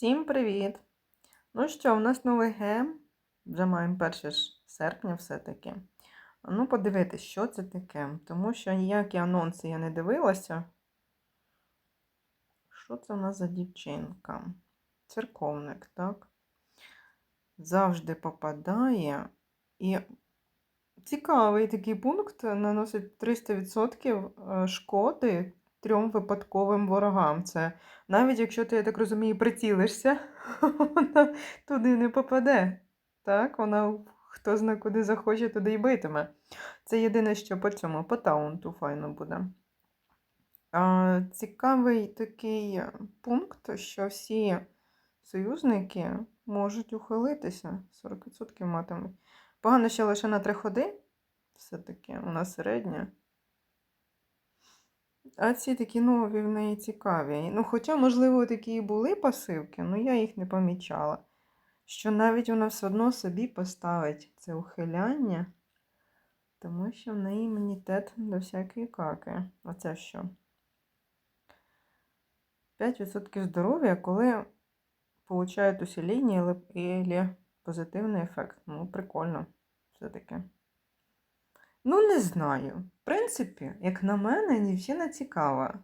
Всім привіт! Ну що, у нас новий гем. Вже маємо 1 серпня все-таки. Ну, подивитись, що це таке. Тому що ніякі анонси я не дивилася. Що це у нас за дівчинка? Церковник, так? Завжди попадає. І цікавий такий пункт наносить 300% шкоди трьом випадковим ворогам. Це навіть якщо ти, я так розумію, прицілишся, вона туди не попаде. Так, вона хто зна куди захоче, туди й битиме. Це єдине, що по цьому, по таунту файно буде. А, Цікавий такий пункт, що всі союзники можуть ухилитися. 40% матимуть. Погано ще лише на три ходи. Все-таки нас середня. А ці такі нові в неї цікаві. Ну, хоча, можливо, такі і були пасивки, але я їх не помічала. Що навіть вона все одно собі поставить це ухиляння, тому що в неї імунітет до всякої каки. Оце що? 5% здоров'я, коли получають усилення і позитивний ефект. Ну, прикольно, все-таки. Ну, не знаю. В принципі, як на мене, дівчина цікава.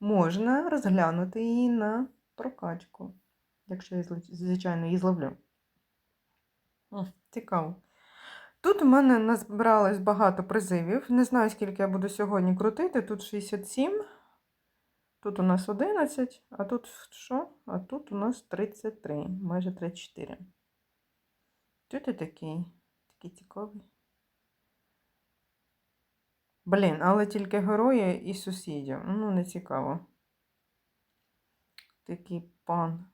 Можна розглянути її на прокачку, якщо я, звичайно, її зловлю. Цікаво. Тут у мене назбиралось багато призивів. Не знаю, скільки я буду сьогодні крутити. Тут 67, тут у нас 11, а тут що? А тут у нас 33, майже 34. Тут і такий, такий цікавий. Блін, але тільки герої і сусідів. Ну, не цікаво. Такий пан.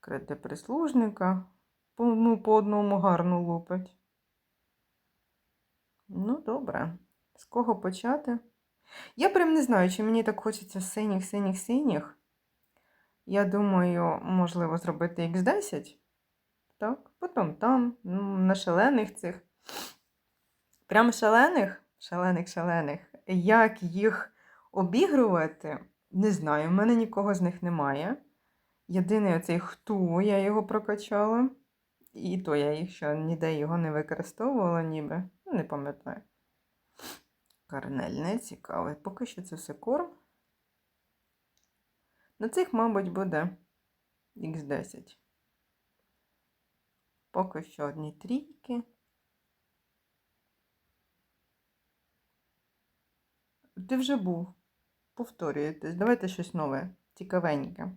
Крете прислужника. По, ну, по одному гарно лупить. Ну, добре. З кого почати? Я прям не знаю, чи мені так хочеться синіх, синіх, синіх. Я думаю, можливо, зробити Х10. Так, потім там, ну, на шалених цих. Прям шалених, шалених, шалених. Як їх обігрувати, не знаю. в мене нікого з них немає. Єдиний оцей хту, я його прокачала. І то я їх ще ніде його не використовувала, ніби. Ну, Не пам'ятаю. Карнель не цікавий. Поки що це все корм. На цих, мабуть, буде Х10. Поки що одні трійки. Ти вже був. Повторюєтесь. Давайте щось нове, цікавеньке.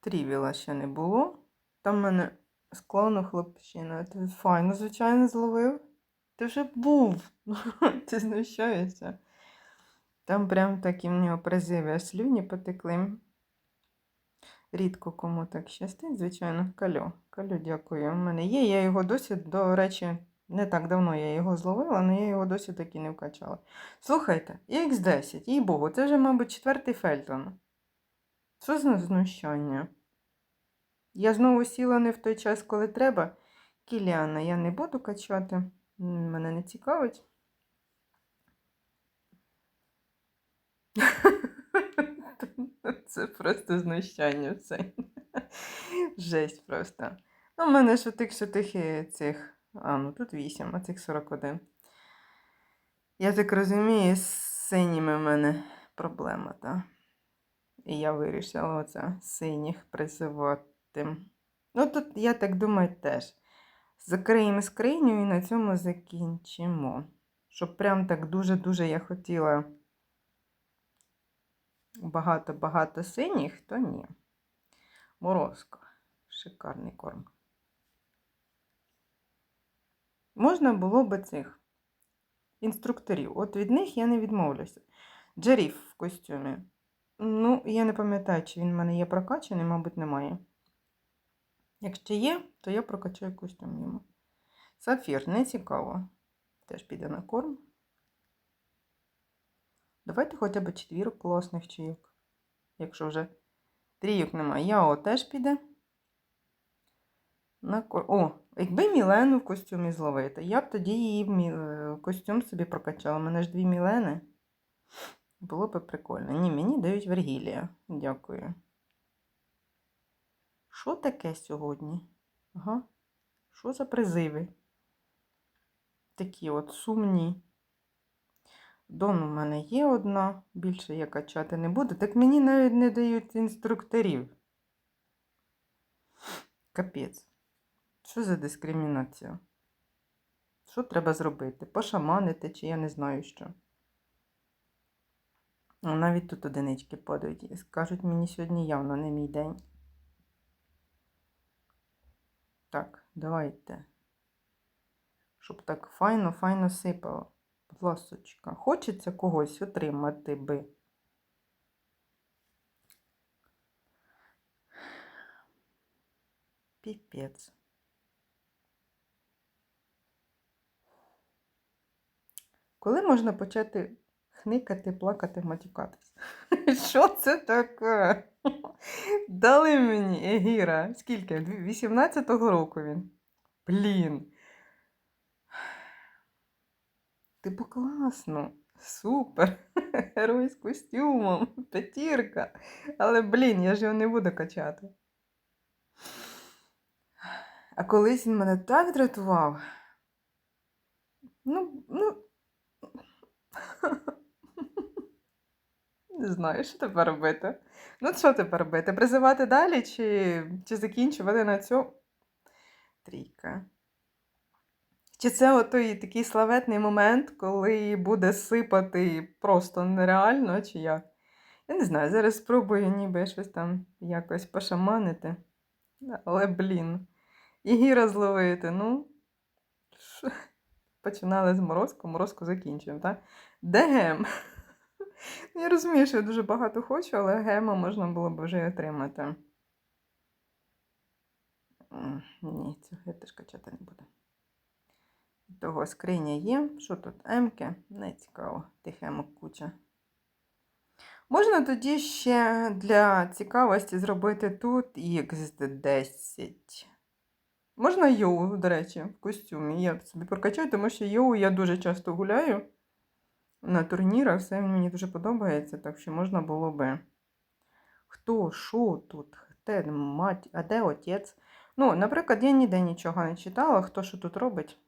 Трівіла ще не було. Там в мене склону хлопчина. Ти файно, звичайно, зловив. Ти вже був. Ти знущаєшся. Там прям такі в нього призиви слюні потекли. Рідко кому так щастить, звичайно, калю. Калю, дякую. У мене є. Я його досі, до речі. Не так давно я його зловила, але я його досі таки не вкачала. Слухайте, Х10, їй Богу, це вже, мабуть, четвертий фельтон. Що за знущання? Я знову сіла не в той час, коли треба. Кіліана я не буду качати, мене не цікавить. Це просто знущання все. Жесть просто. Ну, в мене що тих цих. А, ну тут 8, а цих 41. Я так розумію, з синіми в мене проблема, так? І я вирішила оце синіх призивати. Ну, тут, я так думаю, теж. Закриємо скриню і на цьому закінчимо. Щоб прям так дуже-дуже я хотіла багато-багато синіх, то ні. Морозко. Шикарний корм. Можна було би цих інструкторів. От від них я не відмовлюся. Джеріф в костюмі. Ну, я не пам'ятаю, чи він в мене є прокачаний, мабуть, немає. Якщо є, то я прокачаю костюм йому. Сафір, не цікаво. Теж піде на корм. Давайте хоча б четвірок класних чайок. Якщо вже трійок немає. Яо теж піде. На. О, якби Мілену в костюмі зловити, я б тоді її мі... костюм собі прокачала. У мене ж дві Мілени. Було би прикольно. Ні, мені дають Вергілія. Дякую. Що таке сьогодні? Ага. Що за призиви? Такі от сумні. Дон у мене є одна, більше я качати не буду. Так мені навіть не дають інструкторів. Капець. Що за дискримінація? Що треба зробити? Пошаманити, чи я не знаю що. О, Навіть тут одинички падають. І Скажуть, мені сьогодні явно не мій день. Так, давайте. Щоб так файно, файно сипало. Будь ласочка. Хочеться когось отримати би. Піпець. Коли можна почати хникати, плакати, матюкатись? Що це таке? Дали мені Егіра. Скільки? 18-го року він. Блін. Типу класно. Супер. Герой з костюмом. П'ятірка. Але, блін, я ж його не буду качати. А колись він мене так дратував. Ну, ну. Не знаю, що тепер робити. Ну, що тепер робити? Призивати далі чи, чи закінчувати на цьому? Трійка. Чи це отой такий славетний момент, коли буде сипати просто нереально, чи як? Я не знаю, зараз спробую ніби щось там якось пошаманити. Але, блін, і гіра зловити. Ну? Починали з морозку, морозку закінчуємо, так? Де гем? Я розумію, що я дуже багато хочу, але гема можна було б вже й отримати. Ні, цього я теж качати не буду. Того скриня є. Що тут? Емки? Не цікаво, тих емок куча. Можна тоді ще для цікавості зробити тут XD10. Можна йоу, до речі, в костюмі. Я собі прокачаю, тому що йоу я дуже часто гуляю на турнірах, все мені дуже подобається, так що можна було би. Хто, що тут? Де мать, а де отець? Ну, наприклад, я ніде нічого не читала, хто що тут робить.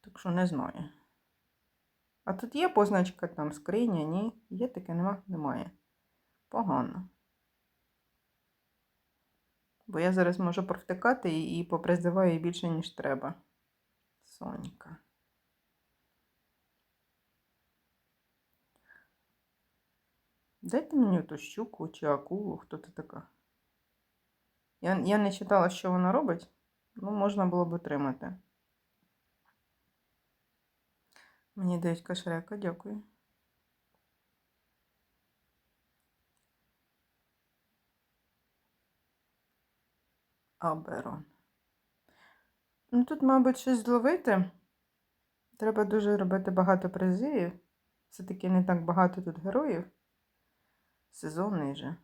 Так що не знаю. А тут є позначка там скриня, ні? Є таке, нема? Немає. Погано. Бо я зараз можу провтикати і, попризиваю її більше, ніж треба. Сонька. Дайте мені ту щуку чи акулу, хто ти така. Я, я не читала, що вона робить, ну можна було б отримати. Мені дають кашрека, дякую. Аберон. Ну тут, мабуть, щось зловити. Треба дуже робити багато призивів. Все-таки не так багато тут героїв. Сезонний же.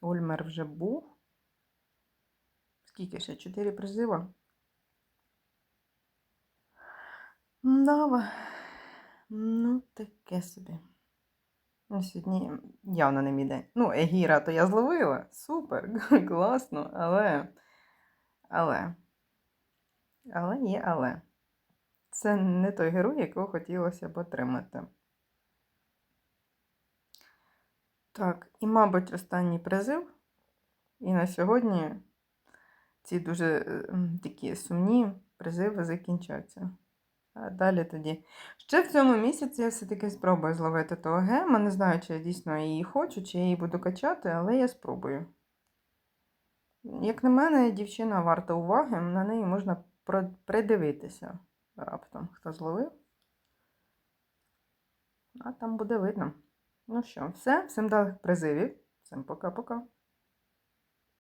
Ольмер вже був. Скільки ще? Чотири призива? Дава. Ну, таке собі. Ну, сьогодні явно не мій день. Ну, Егіра то я зловила. Супер, класно, але. Але. Але є, але. Це не той герой, якого хотілося б отримати. Так, і, мабуть, останній призив. І на сьогодні ці дуже е, такі сумні призиви закінчаться. А далі тоді. Ще в цьому місяці я все-таки спробую зловити того гема. Не знаю, чи я дійсно її хочу, чи я її буду качати, але я спробую. Як на мене, дівчина варта уваги, на неї можна придивитися раптом, хто зловив. А там буде видно. Ну що, все, всім далих призивів. Всім пока-пока.